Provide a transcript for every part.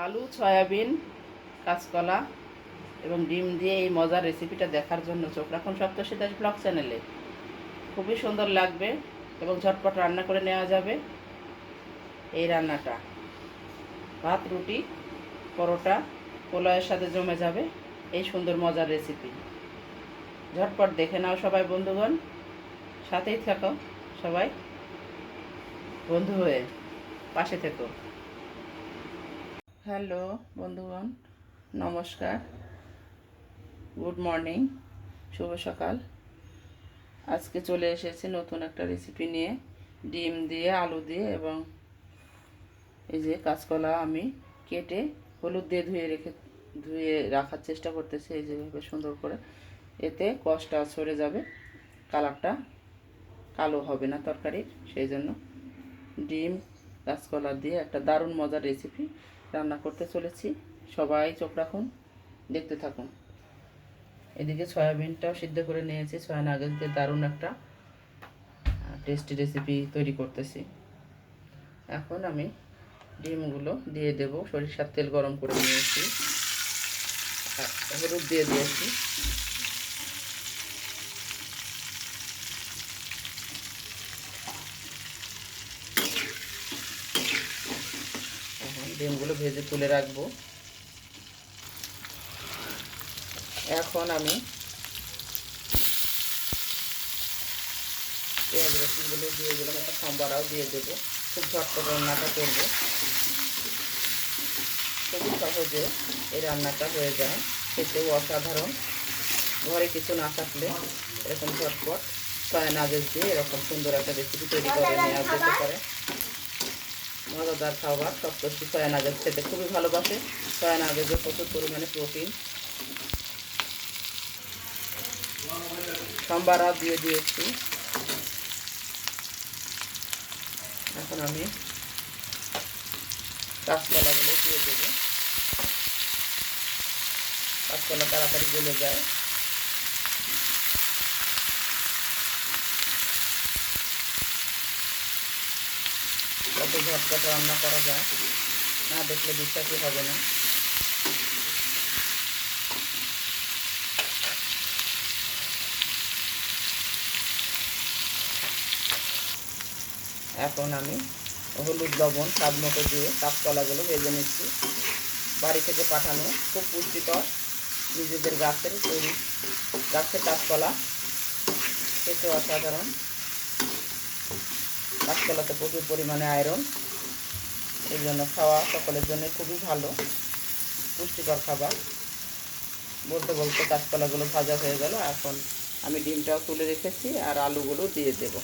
আলু, সয়াবিন, কাঁচকলা এবং ডিম দিয়ে এই মজার রেসিপিটা দেখার জন্য চোখ রাখুন সপ্তশী দাস ব্লগ চ্যানেলে। খুবই সুন্দর লাগবে এবং ঝটপট রান্না করে নেওয়া যাবে এই রান্নাটা। ভাত, রুটি, পরোটা, পোলাওয়ের সাথে জমে যাবে এই সুন্দর মজার রেসিপি ঝটপট দেখে নাও সবাই বন্ধুগণ। সাথেই থাকো সবাই বন্ধু হয়ে পাশে থেকো। হ্যালো বন্ধুগণ, নমস্কার। গুড মর্নিং, শুভ সকাল। আজকে চলে এসেছি নতুন একটা রেসিপি নিয়ে, ডিম দিয়ে, আলু দিয়ে এবং এই যে কাঁচকলা আমি কেটে হলুদ দিয়ে ধুয়ে রেখে, ধুয়ে রাখার চেষ্টা করতেছি এই যেভাবে সুন্দর করে। এতে কষটা সরে যাবে, কালারটা কালো হবে না তরকারির, সেই জন্য ডিম, কাঁচকলা দিয়ে একটা দারুণ মজার রেসিপি রান্না করতে চলেছি। সবাই চোখ রাখুন, দেখতে থাকুন। এদিকে সয়াবিনটাও সিদ্ধ করে নিয়েছি। সয়ান আগে দারুণ একটা টেস্টি রেসিপি তৈরি করতেছি। এখন আমি ডিমগুলো দিয়ে দেব। সরিষার তেল গরম করে নিয়েছি। হলুদ দিয়ে দিয়েছি। ডিমগুলো ভেজে তুলে রাখব। এখন আমি পেঁয়াজ, রসুনগুলো দিয়ে দিলাম, একটা সম্বারাও দিয়ে দেবো। খুব ঝটপট রান্নাটা করব। খুবই সহজে এই রান্নাটা হয়ে যায়। খেতেও অসাধারণ। ঘরে কিছু না থাকলে এরকম ঝটপট সয়ান আদেশ দিয়ে এরকম সুন্দর একটা রেসিপি তৈরি করে নেওয়া যেতে পারে মজাদার খাবার সপ্তর্ষি সয়ান আদেশ খেতে খুবই ভালোবাসে। সয়ান আদেশে প্রচুর পরিমাণে প্রোটিন। সম্বারা দিয়ে দিয়েছি। এখন আমি কাঁচকলাগুলো দিয়ে দেবো। কাঁচকলা তাড়াতাড়ি গলে যায়। কত ঝটপট রান্না করা যায়, না দেখলে বিশ্বাসই হবে না। এখন আমি হলুদ লবণ, স্বাদ মতো দিয়ে কাঁচকলাগুলো ভেজে নিচ্ছি। বাড়ি থেকে পাঠানো খুব পুষ্টিকর, নিজেদের গাছের তৈরি, গাছের কাঁচকলা খেতে অসাধারণ। কাঁচকলাতে প্রচুর পরিমাণে আয়রন এই জন্য খাওয়া সকলের জন্য খুবই ভালো, পুষ্টিকর খাবার। বলতে বলতে কাঁচকলাগুলো ভাজা হয়ে গেল, এখন আমি ডিমটাও তুলে রেখেছি আর আলুগুলো দিয়ে দেবো।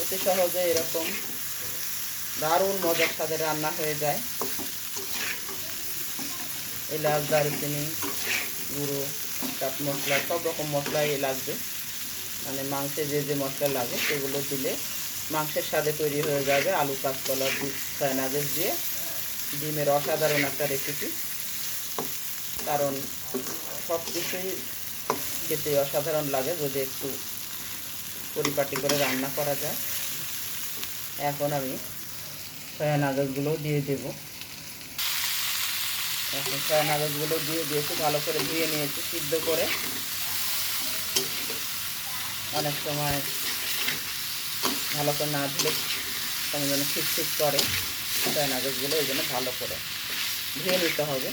অতি সহজে এরকম দারুণ মজার স্বাদের রান্না হয়ে যায়। এলাচ, দারুচিনি, গুঁড়ো চাট মশলা, সব রকম মশলাই লাগবে। মানে মাংসে যে যে মশলা লাগে, সেগুলো দিলে মাংসের স্বাদে তৈরি হয়ে যাবে আলু কাঁচকলা সয়ানাদেশ দিয়ে। ডিমের অসাধারণ একটা রেসিপি কারণ সব কিছুই খেতে অসাধারণ লাগে যদি একটু পরিপাটি করে রান্না করা যায়। এখন আমি সয়া নাগজগুলো দিয়ে দেব। এখন সয়া নাগজগুলো দিয়ে দিয়েছি ভালো করে ধুয়ে নিয়েছি, সিদ্ধ করে অনেক সময় ভালো করে না ধুলে কেমন যেন ঠিক করে সয়া নাগজগুলো এই জন্য ভালো করে ধুয়ে নিতে হবে।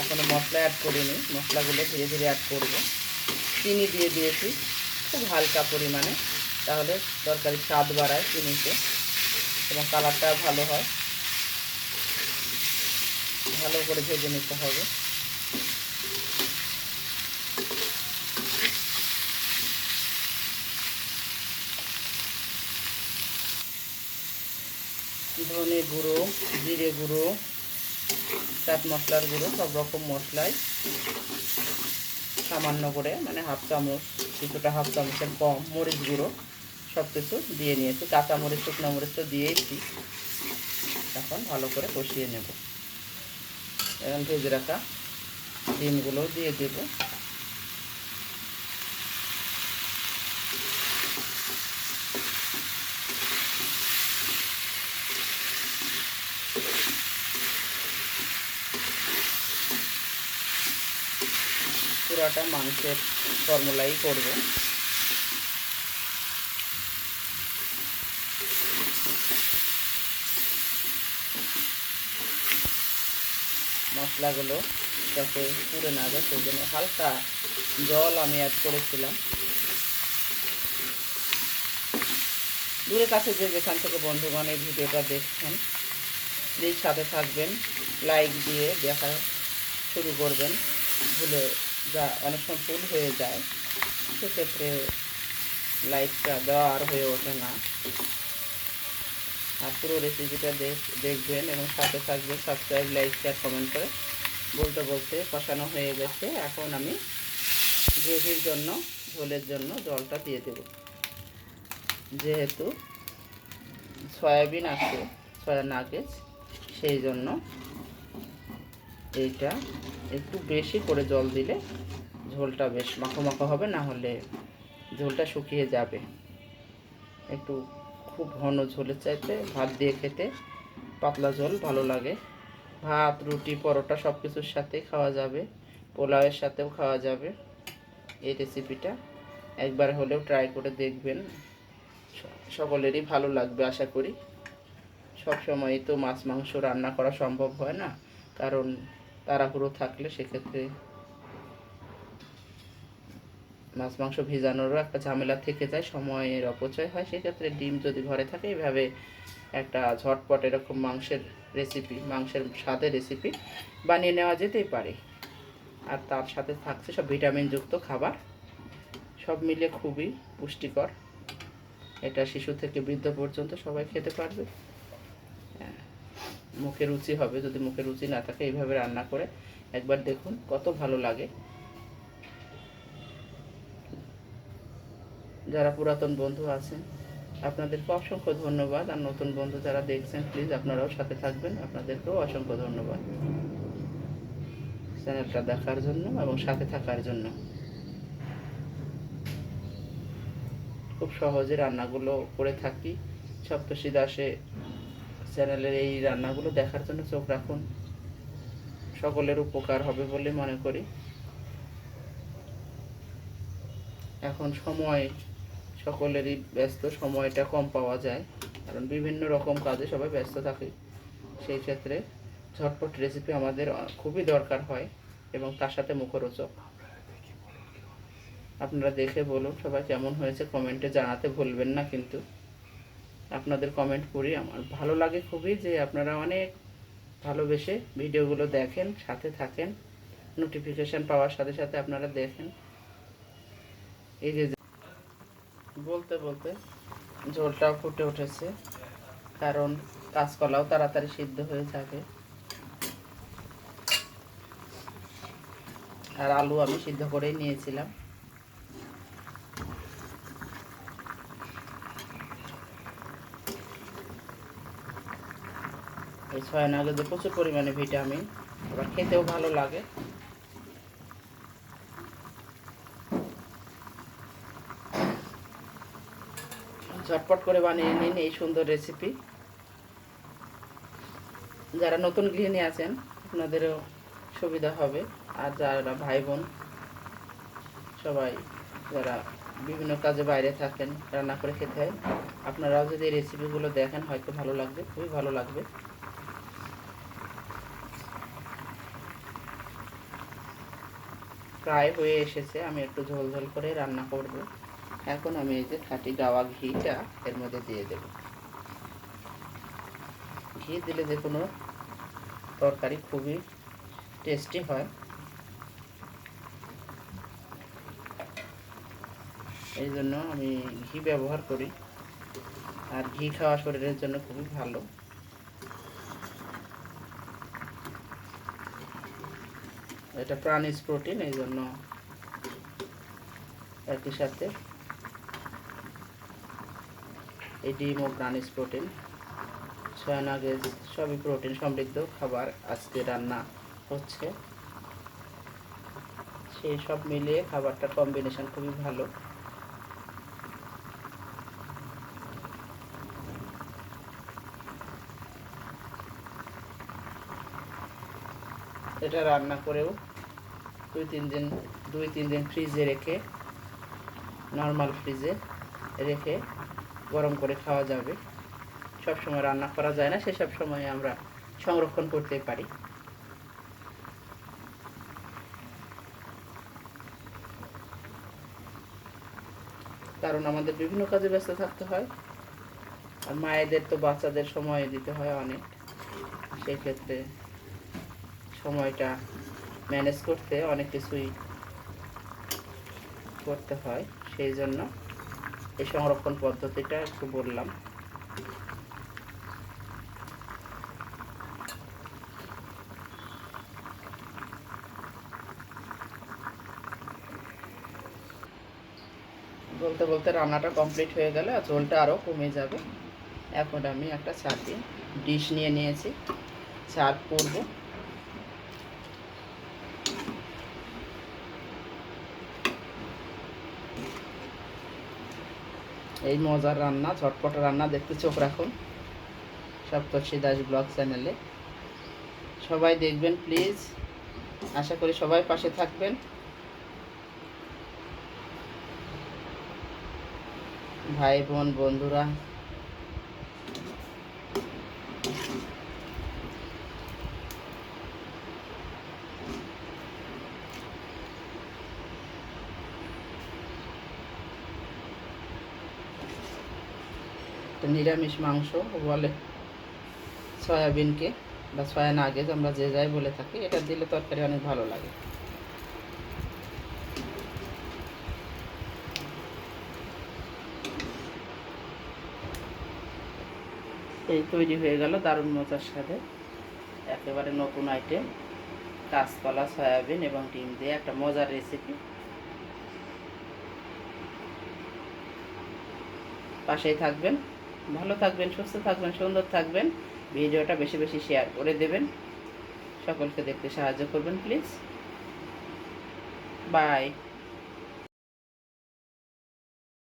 এখনও মশলা অ্যাড করিনি, মশলাগুলো ধীরে ধীরে অ্যাড করব। চিনি দিয়ে দিয়েছি খুব হালকা পরিমাণে, তাহলে তরকারির স্বাদ বাড়ায় চিনিতে। এবং কালারটা ভালো হয়। ভালো করে ভেজে নিতে হবে। ধনে গুঁড়ো, জিরে গুঁড়ো, চাট মশলার গুঁড়ো, সব রকম মশলাই, সামান্য করে মানে হাফ চামচ, কিছুটা হাফ চামচের কম মরিচ গুঁড়ো। সব কিছু দিয়ে নিয়েছি। কাঁচা মরিচ, শুকনো মরিচ তো দিয়েছি। এখন ভালো করে কষিয়ে নেব। এখন ভেজে রাখা ডিমগুলো দিয়ে দেবো। পুরাটা মাংসের ফর্মুলাই করব। মশলাগুলো যাতে পুড়ে না যায়, সেই জন্য হালকা জল আমি অ্যাড করেছিলাম। দূরে কাছে যে যেখান থেকে বন্ধুগণ এই ভিডিওটা দেখছেন প্লিজ সাথে থাকবেন লাইক দিয়ে দেখা শুরু করবেন, ভুলে যা অনেক সময় ভুল হয়ে যায়, সেক্ষেত্রে লাইকটা দেওয়া আর হয়ে ওঠে না। পুরো রেসিপিটা দেখবেন এবং সাথে থাকবেন সাবস্ক্রাইব লাইক শেয়ার কমেন্ট করে। বলতে বলতে কষানো হয়ে গেছে। এখন আমি গ্রেভির জন্য, ঝোলের জন্য জলটা দিয়ে দেব। যেহেতু সয়াবিন আছে, সয়া নাগেজ সেই জন্য এইটা একটু বেশি করে জল দিলে ঝোলটা বেশ মাখো মাখো হবে, না হলে ঝোলটা শুকিয়ে যাবে। একটু খুব ঘন ঝোলের চাইতে ভাত দিয়ে খেতে পাতলা ঝোল ভালো লাগে। ভাত, রুটি, পরোটা সব কিছুর সাথেই খাওয়া যাবে, পোলাওয়ের সাথেও খাওয়া যাবে। এই রেসিপিটা একবার হলেও ট্রাই করে দেখবেন। সকলেরই ভালো লাগবে আশা করি। সব সময় তো মাছ, মাংস রান্না করা সম্ভব হয় না, কারণ তাড়াহুড়ো থাকলে সেক্ষেত্রে মাছ মাংস ভেজানোরও একটা ঝামেলা থেকে যায় সময়ের অপচয় হয়। সেক্ষেত্রে ডিম যদি ঘরে থাকে এভাবে একটা ঝটপট এরকম মাংসের রেসিপি মাংসের স্বাদের রেসিপি বানিয়ে নেওয়া যেতেই পারে। আর তার সাথে থাকছে সব ভিটামিনযুক্ত খাবার। সব মিলে খুবই পুষ্টিকর। এটা শিশু থেকে বৃদ্ধ পর্যন্ত সবাই খেতে পারবে। হ্যাঁ, মুখে রুচি হবে। যদি মুখে রুচি না থাকে এইভাবে রান্না করে একবার দেখুন কত ভালো লাগে। যারা পুরাতন বন্ধু আছেন, আপনাদেরকে অসংখ্য ধন্যবাদ। আর নতুন বন্ধু যারা দেখছেন প্লিজ আপনারাও সাথে থাকবেন। আপনাদেরকেও অসংখ্য ধন্যবাদ। চ্যানেলটা দেখার জন্য এবং সাথে থাকার জন্য। খুব সহজে রান্নাগুলো করে থাকি। সপ্তশী দাসে চ্যানেলের এই রান্নাগুলো দেখার জন্য চোখ রাখুন। সকলের উপকার হবে বলে মনে করি। এখন সময় সকলেরই ব্যস্ত সময়টা কম পাওয়া যায়, কারণ বিভিন্ন রকম কাজে সবাই ব্যস্ত থাকে। সেই ক্ষেত্রে ঝটপট রেসিপি আমাদের খুবই দরকার হয় এবং তার সাথে মুখরোচক। আপনারা দেখে বলুন সবাই কেমন হয়েছে কমেন্টে জানাতে ভুলবেন না কিন্তু। আপনাদের কমেন্ট করি আমার ভালো লাগে খুবই যে আপনারা অনেক ভালোবেসে ভিডিওগুলো দেখেন, সাথে থাকেন। নোটিফিকেশান পাওয়ার সাথে সাথে আপনারা দেখেন। এই যে বলতে বলতে ঝোলটাও ফুটে উঠেছে, কারণ কাঁচকলাও তাড়াতাড়ি সিদ্ধ হয়ে যাবে। আর আলু আমি সিদ্ধ করেই নিয়েছিলাম। এই ছয় নাগেতে প্রচুর পরিমাণে ভিটামিন আবার খেতেও ভালো লাগে। ঝটপট করে বানিয়ে নিন এই সুন্দর রেসিপি যারা নতুন গৃহিণী আছেন, আপনাদেরও সুবিধা হবে। আর যারা ভাই বোন সবাই যারা বিভিন্ন কাজে বাইরে থাকেন, রান্না করে খেতে হয়, আপনারাও যদি এই রেসিপিগুলো দেখেন, হয়তো ভালো লাগবে, খুবই ভালো লাগবে। প্রায় হয়ে এসেছে, আমি একটু ঝোল ঝোল করে রান্না করব। এখন আমি এই যে খাঁটি গাওয়া ঘিটা এর মধ্যে দিয়ে দেব। ঘি দিলে যে কোনো তরকারি খুবই টেস্টি হয়। এই জন্য আমি ঘি ব্যবহার করি। আর ঘি খাওয়া শরীরের জন্য খুবই ভালো। এটা প্রাণীজ প্রোটিন, এই জন্য একই সাথে এই ডিম ও প্রাণীজ প্রোটিন সয়ানাগেজ সবই প্রোটিন সমৃদ্ধ খাবার আজকে রান্না হচ্ছে। সেই সব মিলিয়ে খাবারটার কম্বিনেশন খুবই ভালো। এটা রান্না করেও দুই তিন দিন, দুই তিন দিন ফ্রিজে রেখে নর্মাল ফ্রিজে রেখে গরম করে খাওয়া যাবে। সব সময় রান্না করা যায় না, সেসব সময় আমরা সংরক্ষণ করতে পারি। কারণ আমাদের বিভিন্ন কাজে ব্যস্ত থাকতে হয়। আর মায়েদের তো বাচ্চাদের সময় দিতে হয় অনেক। সেক্ষেত্রে সময়টা ম্যানেজ করতে অনেক কিছুই করতে হয়, সেই জন্য এই সংরক্ষণ পদ্ধতিটা একটু বললাম। বলতে বলতে রান্নাটা কমপ্লিট হয়ে গেলে আর ঝোলটা আরও কমে যাবে। এখন আমি একটা ছাতি, ডিশ নিয়ে নিয়েছি। সার্ভ করব। এই মজার রান্না, ঝটপট রান্না দেখতে চোখ রাখুন সপ্তর্ষি দাস ব্লগ চ্যানেলে। সবাই দেখবেন, প্লিজ। আশা করি সবাই পাশে থাকবেন। ভাই, বোন, বন্ধুরা একটা নিরামিষ মাংস বলে সয়াবিনকে বা সয়া নাগেজ আমরা যে যাই বলে থাকি, এটা দিলে তরকারি অনেক ভালো লাগে। এই তৈরি হয়ে গেল দারুণ মজার সাথে একেবারে নতুন আইটেম কাঁচকলা, সয়াবিন এবং ডিম দিয়ে একটা মজার রেসিপি পাশেই থাকবেন। ভালো থাকবেন, সুস্থ থাকবেন, সুন্দর থাকবেন। ভিডিওটা বেশি বেশি শেয়ার করে দেবেন। সকলকে দেখতে সাহায্য করবেন প্লিজ বাই